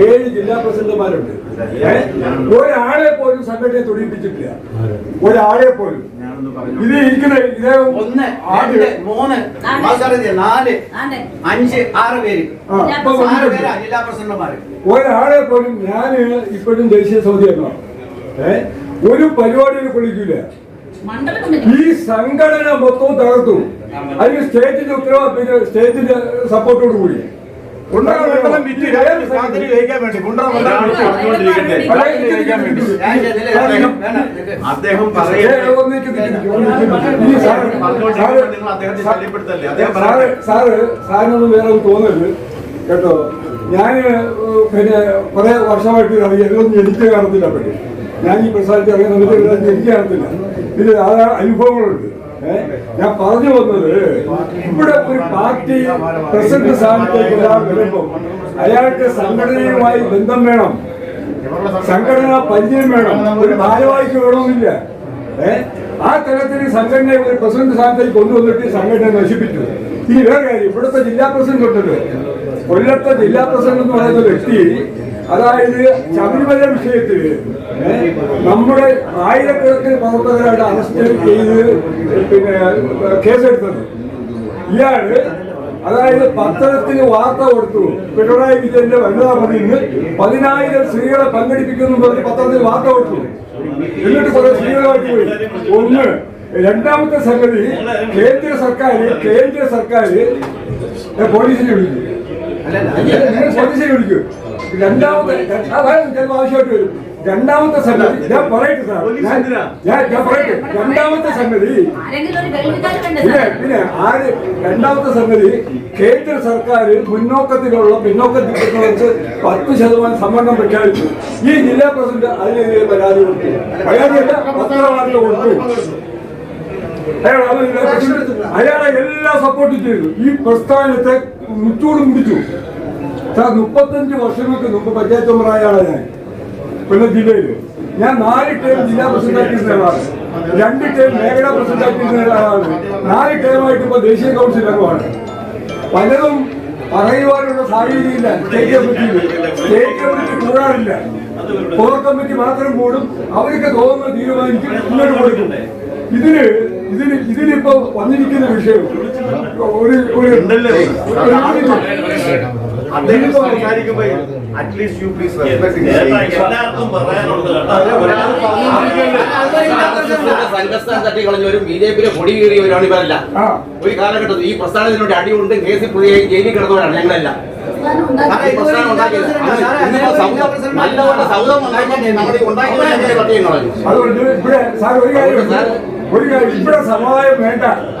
ഏഴ് ജില്ലാ പ്രസിഡന്റുമാരുണ്ട്? ഒരാളെ പോലും സംഘടനയെ തൊഴിപ്പിച്ചിട്ടില്ല ഒരാളെ പോലും. ഇത് ഇരിക്കുന്ന ഇതേ ഒന്ന് ആറ് മൂന്ന്. നാല്. അഞ്ച് ആറ് പേര്. ആറ് പേരാ ജില്ലാ പ്രസിഡന്റുമാര്. ഒരാളെ പോലും ഞാൻ ഇപ്പോഴും ദേശീയ സമിതിയാണ് ഏ? ഒരു പരിപാടിയിൽ കൊള്ളിക്കില്ല ഈ സംഘടന മൊത്തവും തകർത്തു. അതിന് സ്റ്റേറ്റിന്റെ ഉത്തരവാദിത്വ സ്റ്റേറ്റിന്റെ സപ്പോർട്ടോട് കൂടി. അദ്ദേഹം സാറ് സാറിനൊന്നും വേറെ ഒന്നും തോന്നരുത് കേട്ടോ. ഞാൻ പിന്നെ കുറെ വർഷമായിട്ട് ഇതൊന്നും എനിക്ക് കാണത്തില്ല പറ്റി ഞാൻ ഈ പ്രസാദിച്ച് അറിയാൻ എനിക്ക് കാണത്തില്ല ഇത് ധാരാളം അനുഭവങ്ങളുണ്ട്? ഞാൻ പറഞ്ഞു വന്നത് ഇവിടെ ഒരു പാർട്ടി പ്രസിഡന്റ് സ്ഥാനത്തേക്ക് ഒരാൾ വരുമ്പോൾ അയാൾക്ക് സംഘടനയുമായി ബന്ധം വേണം. സംഘടനാ പരിചയം വേണം. ഒരു ഭാരവാഹിക്ക് വേണമെന്നില്ല. ആ തരത്തിൽ സംഘടനയെ ഒരു പ്രസിഡന്റ് സ്ഥാനത്തേക്ക് കൊണ്ടുവന്നിട്ട് സംഘടന നശിപ്പിച്ചു. ഇനി വേറെ കാര്യം ഇവിടുത്തെ ജില്ലാ പ്രസിഡന്റ് ഉണ്ടല്ലോ. കൊല്ലത്തെ ജില്ലാ പ്രസിഡന്റ് എന്ന് പറയുന്ന വ്യക്തി അതായത് ശബരിമല വിഷയത്തിൽ നമ്മുടെ ആയിരക്കണക്കിന് പ്രവർത്തകരായിട്ട് അറസ്റ്റ് ചെയ്ത് പിന്നെ കേസെടുത്തത്. ഇയാൾ അതായത് പത്രത്തിന് വാർത്ത കൊടുത്തു പിണറായി വിജയന്റെ വനിതാ മതിന്ന് പതിനായിരം സ്ത്രീകളെ പങ്കെടുപ്പിക്കുന്നു പറഞ്ഞ് പത്രത്തിൽ വാർത്ത കൊടുത്തു. എന്നിട്ട് കുറെ സ്ത്രീകളായിട്ട് പോയി. ഒന്ന് രണ്ടാമത്തെ സംഗതി കേന്ദ്ര സർക്കാർ കേന്ദ്ര സർക്കാർ പോലീസിനെ വിളിക്കും. പോലീസിനെ വിളിക്കൂ. രണ്ടാമത്തെ അതാണ് ചിലപ്പോൾ ആവശ്യമായിട്ട് വരും. രണ്ടാമത്തെ സംഗതി ഞാൻ പറയട്ടെ സാർ. ഞാൻ- ഞാൻ പറയട്ടെ. രണ്ടാമത്തെ സംഗതി പിന്നെ പിന്നെ ആര് രണ്ടാമത്തെ സംഗതി കേന്ദ്ര സർക്കാർ മുന്നോക്കത്തിലുള്ള പിന്നോക്കത്തിൽപ്പെട്ടവർക്ക് പത്ത് ശതമാനം സംവരണം പ്രഖ്യാപിച്ചു. ഈ ജില്ലാ പ്രസിഡന്റ് അതിനെതിരെ പരാതി കൊടുത്തു. പരാതിയല്ല പത്രവാർത്ത കൊടുത്തു. അയാളെ എല്ലാം സപ്പോർട്ട് ചെയ്തു. ഈ പ്രസ്ഥാനത്തെ മുച്ചൂട് മുടിച്ചു. സാർ മുപ്പത്തഞ്ച് വർഷങ്ങൾക്ക് മുമ്പ് പഞ്ചായത്ത് മെമ്പറായാണ് ഞാൻ. കൊല്ലം ജില്ലയിൽ ഞാൻ നാല് ടേം ജില്ലാ പ്രസിഡന്റായിട്ട് രണ്ട് ടേം മേഖലാ പ്രസിഡന്റായിട്ട് ആളാണ് നാല് ടേമായിട്ട് ഇപ്പൊ ദേശീയ കൗൺസിൽ അംഗമാണ്. പലതും പറയുവാനുള്ള സാഹചര്യമില്ല. സ്റ്റേറ്റ് കമ്മിറ്റിയിൽ സ്റ്റേറ്റ് കമ്മിറ്റി കൂടാറില്ല. കോർ കമ്മിറ്റി മാത്രം കൂടും. അവർക്ക് തോന്നുന്ന തീരുമാനിക്കും മുന്നോട്ട് കൊടുക്കും. ഇതിന് ഇതിന് ഇതിനിപ്പോ വന്നിരിക്കുന്ന വിഷയം ഒരു ഒരു. അദ്ദേഹം സംസാരിക്കുമ്പോൾ അറ്റ്ലീസ്റ്റ് യു പ്ലീസ് എല്ലാവർക്കും പറയാനുള്ളത് കേട്ടോ. സംഘസ്ഥാനം തട്ടിക്കളഞ്ഞവരും ബി ജെ പിയിലെ പൊടി കയറിയവരാണ് ഇവരല്ല. ആ. ഒരു കാലഘട്ടത്തിൽ ഈ പ്രസ്ഥാനത്തിനുവേണ്ടി അടികൊണ്ട് കേസിൽ പുതിയ ജയിലിൽ കിടന്നവരാണ് ഞങ്ങളെല്ലാം. സൗദം ഉണ്ടാക്കി ഇവിടെ സമുദായം വേണ്ട.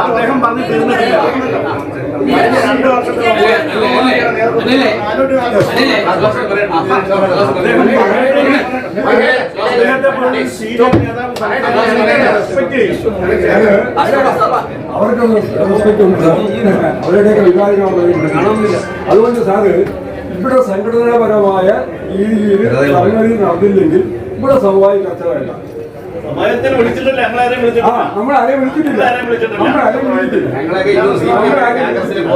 അദ്ദേഹം പറഞ്ഞു തീർന്നിട്ടില്ല രണ്ട് ഉണ്ട് അതുകൊണ്ട് സാറ് ഇവിടെ സംഘടനാപരമായ രീതിയിൽ സംഗതി നടന്നില്ലെങ്കിൽ ഇവിടെ സമവായി ചർച്ച വേണ്ട സമയത്തിന് വിളിച്ചിട്ടില്ല. നമ്മളാരെയും വിളിച്ചിട്ടില്ല. ഞങ്ങളൊക്കെ ഏഴ് കേസുണ്ട്.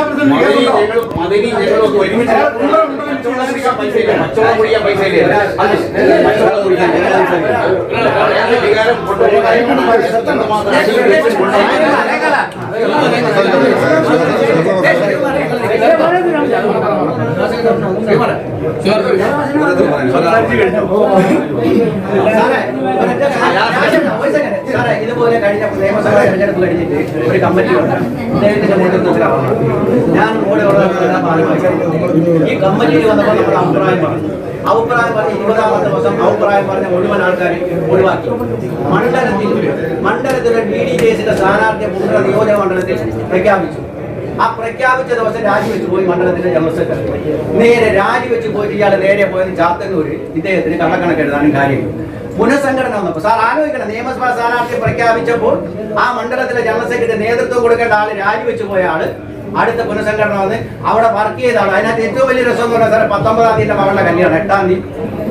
പ്രസിഡന്റ് പൈസ ഇല്ല പച്ചവളം കുടിക്കാൻ പൈസ ഇല്ല சொல்லுங்க സാറേ, ഇതുപോലെ കഴിഞ്ഞ നിയമസഭാ തെരഞ്ഞെടുപ്പ് കഴിഞ്ഞിട്ട് ഒരു കമ്മിറ്റി ഉണ്ട് അദ്ദേഹത്തിന്റെ നേതൃത്വത്തിലാണ് ഞാൻ കൂടെ ഉള്ളതെല്ലാം ഭാഗമായി ഈ കമ്മിറ്റിയിൽ വന്നപ്പോൾ നമ്മുടെ അഭിപ്രായം പറഞ്ഞു അഭിപ്രായം പറഞ്ഞ ഇരുപതാമത്തെ ദിവസം അഭിപ്രായം പറഞ്ഞ മുഴുവൻ ആൾക്കാരെ ഒഴിവാക്കി മണ്ഡലത്തിൽ മണ്ഡലത്തിലെ ബി ഡി ജെ എസിന്റെ സ്ഥാനാർത്ഥിയെ മുൻഗണന നിയോജക മണ്ഡലത്തിൽ പ്രഖ്യാപിച്ചു. ആ പ്രഖ്യാപിച്ച ദിവസം രാജിവെച്ച് പോയി മണ്ഡലത്തിന്റെ ജനറൽ സെക്രട്ടറി. നേരെ രാജിവെച്ച് പോയിട്ട് ഇയാൾ നേരെ പോയത് ചാത്തന്നൂര് ഇദ്ദേഹത്തിന് കള്ളക്കണക്ക് എഴുതാനും കാര്യം. പുനഃസംഘടന വന്നപ്പോൾ സാർ ആലോചിക്കണം നിയമസഭാ സ്ഥാനാർത്ഥി പ്രഖ്യാപിച്ചപ്പോൾ ആ മണ്ഡലത്തിലെ ജനറൽ സെക്രട്ടറി നേതൃത്വം കൊടുക്കേണ്ട ആൾ രാജിവെച്ച് പോയ ആൾ അടുത്ത പുനഃസംഘടന വന്ന് അവിടെ വർക്ക് ചെയ്താണ്. അതിനകത്ത് ഏറ്റവും വലിയ രസം എന്ന് പറഞ്ഞാൽ സാറേ പത്തൊമ്പതാം തീയതി മകളുടെ കല്യാണം എട്ടാം തീയതി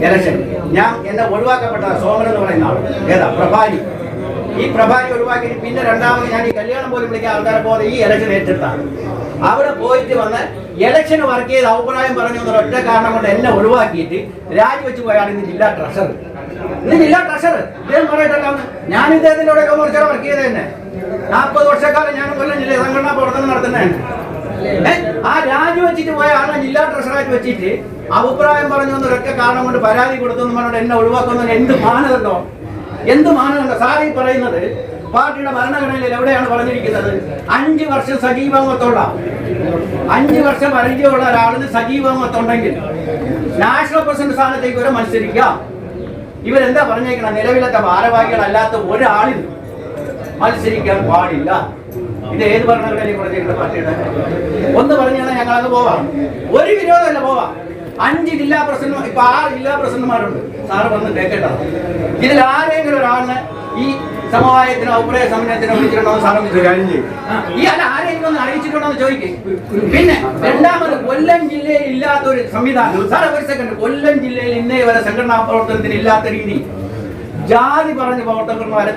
ഇലക്ഷൻ ഞാൻ എന്നെ ഒഴിവാക്കപ്പെട്ട സോമൻ എന്ന് പറയുന്ന ആൾ. ഏതാ? പ്രഭാരി. ഈ പ്രഭാരി ഒഴിവാക്കി പിന്നെ രണ്ടാമത് ഞാൻ ഈ കല്യാണം പോലും വിളിക്കാൻ ആൾക്കാരെ പോലെ ഈ ഇലക്ഷൻ ഏറ്റെടുത്താണ്. അവിടെ പോയിട്ട് വന്ന് ഇലക്ഷൻ വർക്ക് ചെയ്ത് അഭിപ്രായം പറഞ്ഞു എന്നൊരു ഒറ്റ കാരണം കൊണ്ട് എന്നെ ഒഴിവാക്കിയിട്ട് രാജിവെച്ച് പോയാണ് ഇന്ന് ജില്ലാ ട്രഷർ ഇന്ന് ജില്ലാ ട്രഷർ ഇദ്ദേഹം പറയട്ടല്ലോ ഞാൻ ഇദ്ദേഹത്തിന്റെ കൂടെ കുറച്ചേരം വർക്ക് ചെയ്ത് തന്നെ. നാൽപ്പത് വർഷക്കാലം ഞാൻ കൊല്ലം ജില്ല സംഘടനാ പ്രവർത്തനം നടത്തുന്നതാണ് ആ രാജിവെച്ചിട്ട് പോയ ആളെ ജില്ലാ ട്രഷറായിട്ട് വെച്ചിട്ട് അഭിപ്രായം പറഞ്ഞു എന്നൊരൊക്കെ കാരണം കൊണ്ട് പരാതി കൊടുത്തു എന്ന് പറഞ്ഞിട്ട് എന്നെ ഒഴിവാക്കുന്ന എന്ത് മാനദണ്ഡോ? എന്ത് മാനദണ്ഡ? സാറി പറയുന്നത് പാർട്ടിയുടെ ഭരണഘടനയിൽ എവിടെയാണ് പറഞ്ഞിരിക്കുന്നത്? അഞ്ച് വർഷം സജീവത്വമുള്ള അഞ്ച് വർഷം പരിചയമുള്ള ഒരാളിന് സജീവത്വമുണ്ടെങ്കിൽ നാഷണൽ പ്രസിഡന്റ് സ്ഥാനത്തേക്ക് വരെ മത്സരിക്കാം ഇവരെന്താ പറഞ്ഞേക്കണം? നിലവിലത്തെ ഭാരവാഹികളല്ലാത്ത ഒരാളിൽ മത്സരിക്കാൻ പാടില്ല. ഇത് ഏത് ഭരണഘടനയും പറഞ്ഞിട്ടുണ്ട് പാർട്ടിയുടെ? ഒന്ന് പറഞ്ഞാൽ ഞങ്ങൾ അത് പോവാം. ഒരു വിരോധമല്ല പോവാം. അഞ്ച് ജില്ലാ പ്രസിഡന്റ് ഇപ്പൊ ആറ് ജില്ലാ പ്രസിഡന്റുമാരുണ്ട് സാറ് വന്ന് കേൾക്കേണ്ടത് ഇതിൽ ആരെങ്കിലും ഒരാളിനെ ഈ സമവായത്തിനോ അഭിപ്രായ സമന്വയത്തിനോ വിളിച്ചിട്ടുണ്ടോ എന്ന് സാറൊന്ന് ആ, ഈ അല്ല ആരെങ്കിലും ഒന്ന് അറിയിച്ചിട്ടുണ്ടോ എന്ന് ചോദിക്കും. പിന്നെ രണ്ടാമത് കൊല്ലം ജില്ലയിൽ ഇല്ലാത്ത ഒരു സംവിധാനം. സാറേ ഒരു സെക്കൻഡ് കൊല്ലം ജില്ലയിൽ ഇന്നേ വരെ സംഘടനാ പ്രവർത്തനത്തിന് ഇല്ലാത്ത രീതി. ജാതി പറഞ്ഞ പ്രവർത്തകന്മാരെ